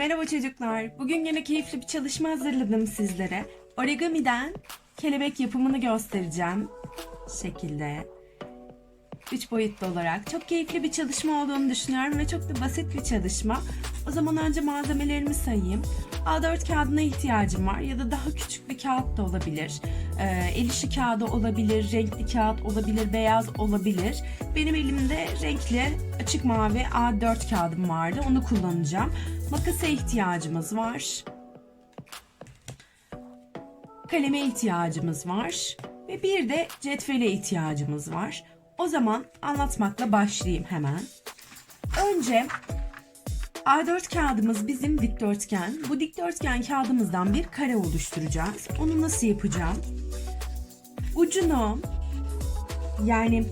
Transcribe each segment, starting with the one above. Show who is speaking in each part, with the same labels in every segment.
Speaker 1: Merhaba çocuklar. Bugün yine keyifli bir çalışma hazırladım sizlere. Origami'den kelebek yapımını göstereceğim. Şekilde. Üç boyutlu olarak. Çok keyifli bir çalışma olduğunu düşünüyorum ve çok da basit bir çalışma. O zaman önce malzemelerimi sayayım. A4 kağıdına ihtiyacım var ya da daha küçük bir kağıt da olabilir. Ee, el işi kağıdı olabilir, renkli kağıt olabilir, beyaz olabilir. Benim elimde renkli açık mavi A4 kağıdım vardı. Onu kullanacağım. Makasa ihtiyacımız var. Kaleme ihtiyacımız var. Ve bir de cetvele ihtiyacımız var. O zaman anlatmakla başlayayım hemen. Önce A4 kağıdımız bizim dikdörtgen. Bu dikdörtgen kağıdımızdan bir kare oluşturacağız. Onu nasıl yapacağım? Ucunu yani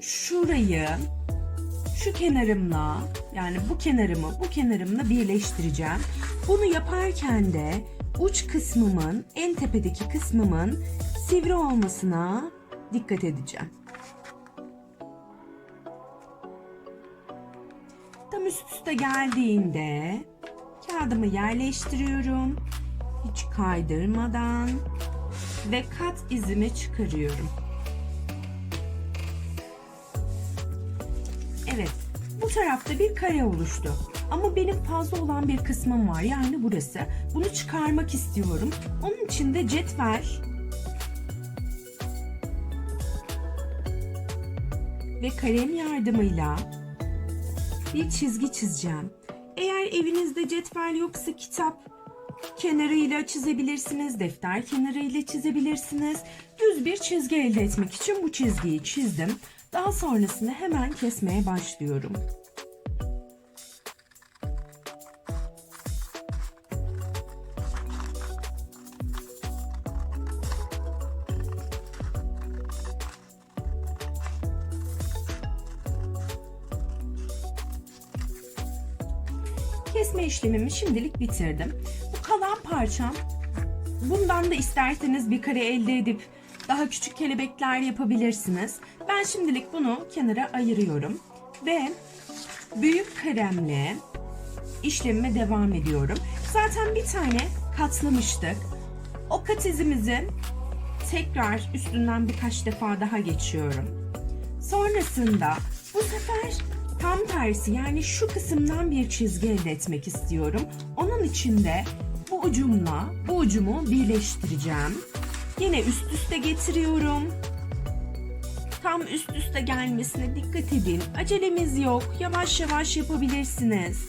Speaker 1: şurayı şu kenarımla yani bu kenarımı bu kenarımla birleştireceğim. Bunu yaparken de uç kısmımın en tepedeki kısmımın sivri olmasına dikkat edeceğim. Tam üst üste geldiğinde kağıdımı yerleştiriyorum. Hiç kaydırmadan ve kat izimi çıkarıyorum. Evet, bu tarafta bir kare oluştu. Ama benim fazla olan bir kısmım var yani burası. Bunu çıkarmak istiyorum. Onun için de cetvel ve kalem yardımıyla bir çizgi çizeceğim. Eğer evinizde cetvel yoksa kitap kenarıyla çizebilirsiniz, defter kenarıyla çizebilirsiniz. Düz bir çizgi elde etmek için bu çizgiyi çizdim. Daha sonrasında hemen kesmeye başlıyorum. İşlemimi şimdilik bitirdim. Bu kalan parçam bundan da isterseniz bir kare elde edip daha küçük kelebekler yapabilirsiniz. Ben şimdilik bunu kenara ayırıyorum ve büyük karemle işlemime devam ediyorum. Zaten bir tane katlamıştık. O kat izimizi tekrar üstünden birkaç defa daha geçiyorum. Sonrasında bu sefer tam tersi yani şu kısımdan bir çizgi elde etmek istiyorum. Onun için de bu ucumla bu ucumu birleştireceğim. Yine üst üste getiriyorum. Tam üst üste gelmesine dikkat edin. Acelemiz yok. Yavaş yavaş yapabilirsiniz.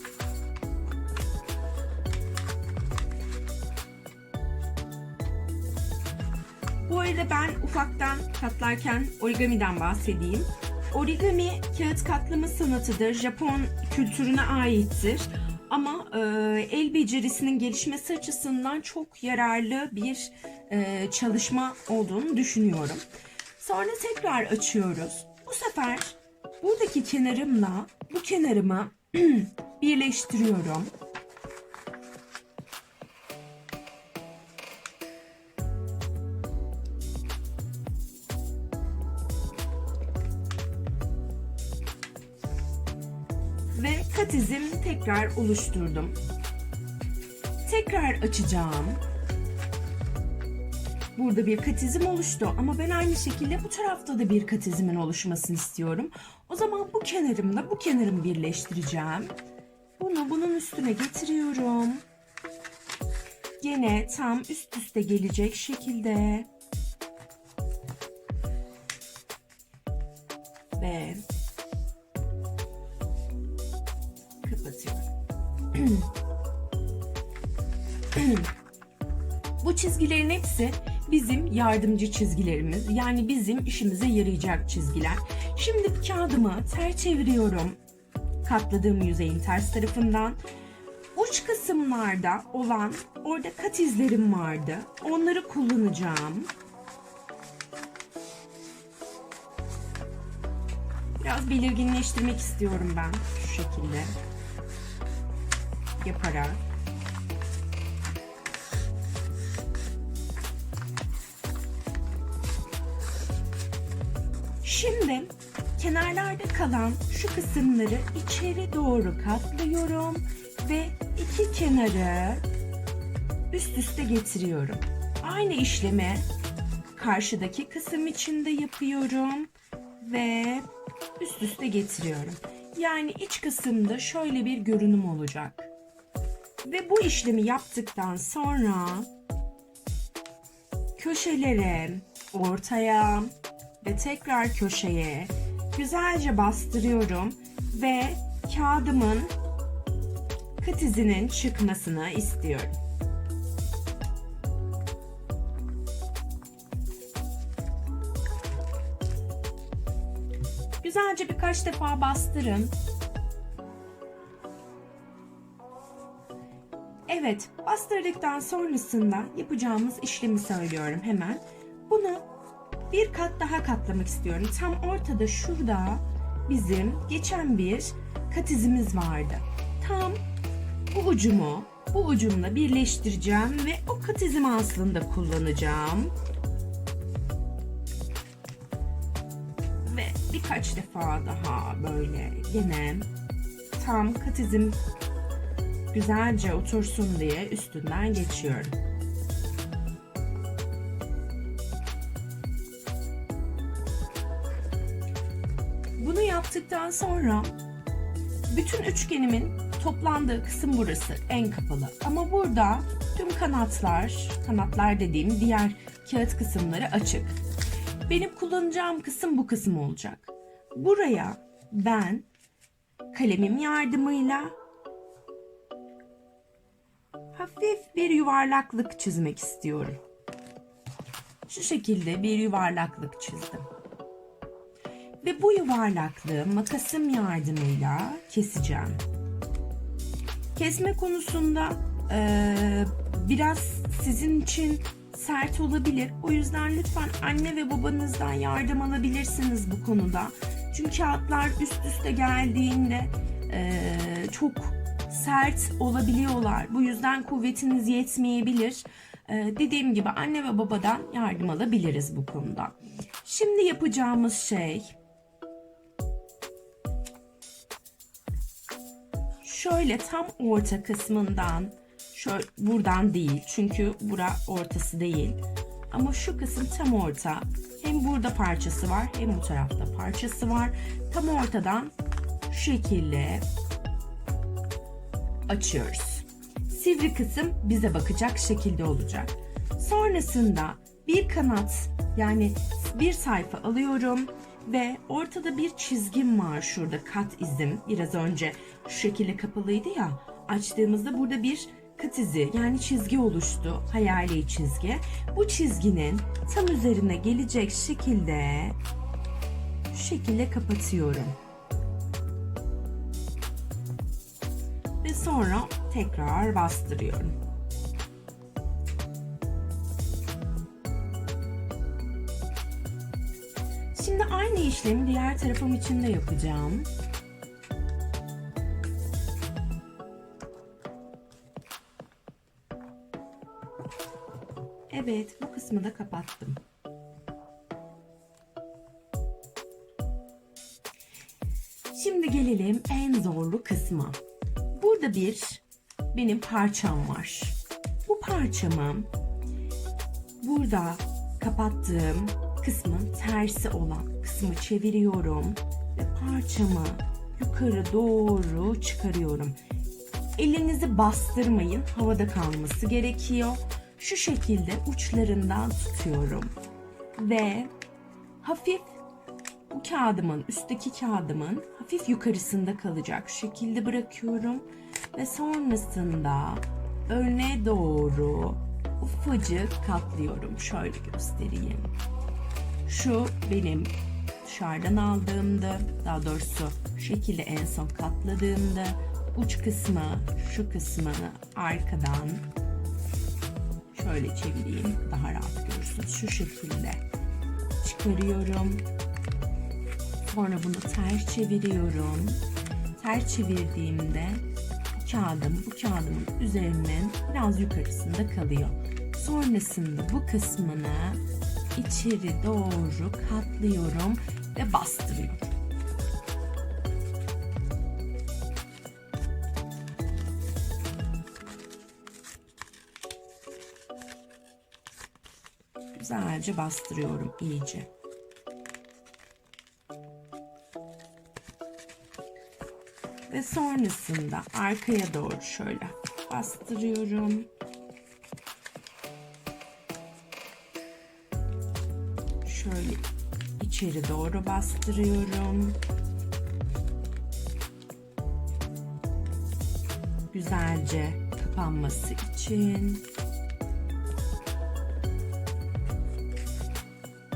Speaker 1: Bu arada ben ufaktan katlarken origamiden bahsedeyim. Origami kağıt katlama sanatıdır. Japon kültürüne aittir. Ama e, el becerisinin gelişmesi açısından çok yararlı bir e, çalışma olduğunu düşünüyorum. Sonra tekrar açıyoruz. Bu sefer buradaki kenarımla bu kenarımı birleştiriyorum. Tekrar oluşturdum. Tekrar açacağım. Burada bir kat izim oluştu ama ben aynı şekilde bu tarafta da bir kat izimin oluşmasını istiyorum. O zaman bu kenarımla bu kenarımı birleştireceğim. Bunu bunun üstüne getiriyorum. Yine tam üst üste gelecek şekilde. Ve Bu çizgilerin hepsi bizim yardımcı çizgilerimiz. Yani bizim işimize yarayacak çizgiler. Şimdi kağıdımı ter çeviriyorum. Katladığım yüzeyin ters tarafından. Uç kısımlarda olan orada kat izlerim vardı. Onları kullanacağım. Biraz belirginleştirmek istiyorum ben şu şekilde. Yaparak. Şimdi kenarlarda kalan şu kısımları içeri doğru katlıyorum ve iki kenarı üst üste getiriyorum. Aynı işlemi karşıdaki kısım için de yapıyorum ve üst üste getiriyorum. Yani iç kısımda şöyle bir görünüm olacak. Ve bu işlemi yaptıktan sonra köşelere, ortaya ve tekrar köşeye güzelce bastırıyorum ve kağıdımın kat izinin çıkmasını istiyorum. Güzelce birkaç defa bastırın. Evet, bastırdıktan sonrasında yapacağımız işlemi söylüyorum hemen. Bunu bir kat daha katlamak istiyorum. Tam ortada şurada bizim geçen bir kat izimiz vardı. Tam bu ucumu bu ucumla birleştireceğim ve o kat izimi aslında kullanacağım. Ve birkaç defa daha böyle yine tam kat izim güzelce otursun diye üstünden geçiyorum. Bunu yaptıktan sonra bütün üçgenimin toplandığı kısım burası en kapalı. Ama burada tüm kanatlar, kanatlar dediğim diğer kağıt kısımları açık. Benim kullanacağım kısım bu kısım olacak. Buraya ben kalemim yardımıyla hafif bir yuvarlaklık çizmek istiyorum. Şu şekilde bir yuvarlaklık çizdim. Ve bu yuvarlaklığı makasım yardımıyla keseceğim. Kesme konusunda eee, biraz sizin için sert olabilir. O yüzden lütfen anne ve babanızdan yardım alabilirsiniz bu konuda. Çünkü kağıtlar üst üste geldiğinde eee, çok sert olabiliyorlar. Bu yüzden kuvvetiniz yetmeyebilir. Ee, dediğim gibi anne ve babadan yardım alabiliriz bu konuda. Şimdi yapacağımız şey şöyle tam orta kısmından şöyle buradan değil çünkü bura ortası değil. Ama şu kısım tam orta. Hem burada parçası var hem bu tarafta parçası var. Tam ortadan şu şekilde açıyoruz. Sivri kısım bize bakacak şekilde olacak. Sonrasında bir kanat yani bir sayfa alıyorum ve ortada bir çizgim var şurada kat izim. Biraz önce şu şekilde kapalıydı ya. Açtığımızda burada bir kat izi yani çizgi oluştu. Hayali çizgi. Bu çizginin tam üzerine gelecek şekilde şu şekilde kapatıyorum. Sonra tekrar bastırıyorum. Şimdi aynı işlemi diğer tarafım için de yapacağım. Evet, bu kısmı da kapattım. Şimdi gelelim en zorlu kısma burada bir benim parçam var. Bu parçamı burada kapattığım kısmın tersi olan kısmı çeviriyorum ve parçamı yukarı doğru çıkarıyorum. Elinizi bastırmayın. Havada kalması gerekiyor. Şu şekilde uçlarından tutuyorum. Ve hafif bu kağıdımın, üstteki kağıdımın hafif yukarısında kalacak şekilde bırakıyorum. Ve sonrasında öne doğru ufacık katlıyorum. Şöyle göstereyim. Şu benim dışarıdan aldığımda, daha doğrusu şekilde en son katladığımda uç kısmı, şu kısmını arkadan şöyle çevireyim daha rahat görürsünüz. Şu şekilde çıkarıyorum Sonra bunu ters çeviriyorum. Ters çevirdiğimde kağıdım bu kağıdımın üzerinin biraz yukarısında kalıyor. Sonrasında bu kısmını içeri doğru katlıyorum ve bastırıyorum. Güzelce bastırıyorum iyice. Ve sonrasında arkaya doğru şöyle bastırıyorum. Şöyle içeri doğru bastırıyorum. Güzelce kapanması için.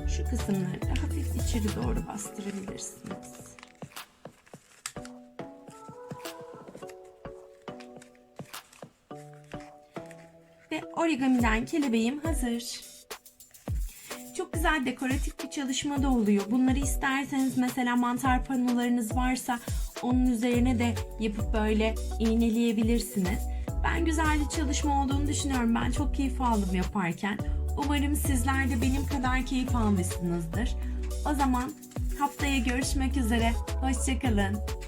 Speaker 1: Şu kısımları da hafif içeri doğru bastırabilirsiniz. Origamiden kelebeğim hazır. Çok güzel dekoratif bir çalışma da oluyor. Bunları isterseniz mesela mantar panolarınız varsa onun üzerine de yapıp böyle iğneleyebilirsiniz. Ben güzel bir çalışma olduğunu düşünüyorum. Ben çok keyif aldım yaparken. Umarım sizler de benim kadar keyif almışsınızdır. O zaman haftaya görüşmek üzere. Hoşçakalın.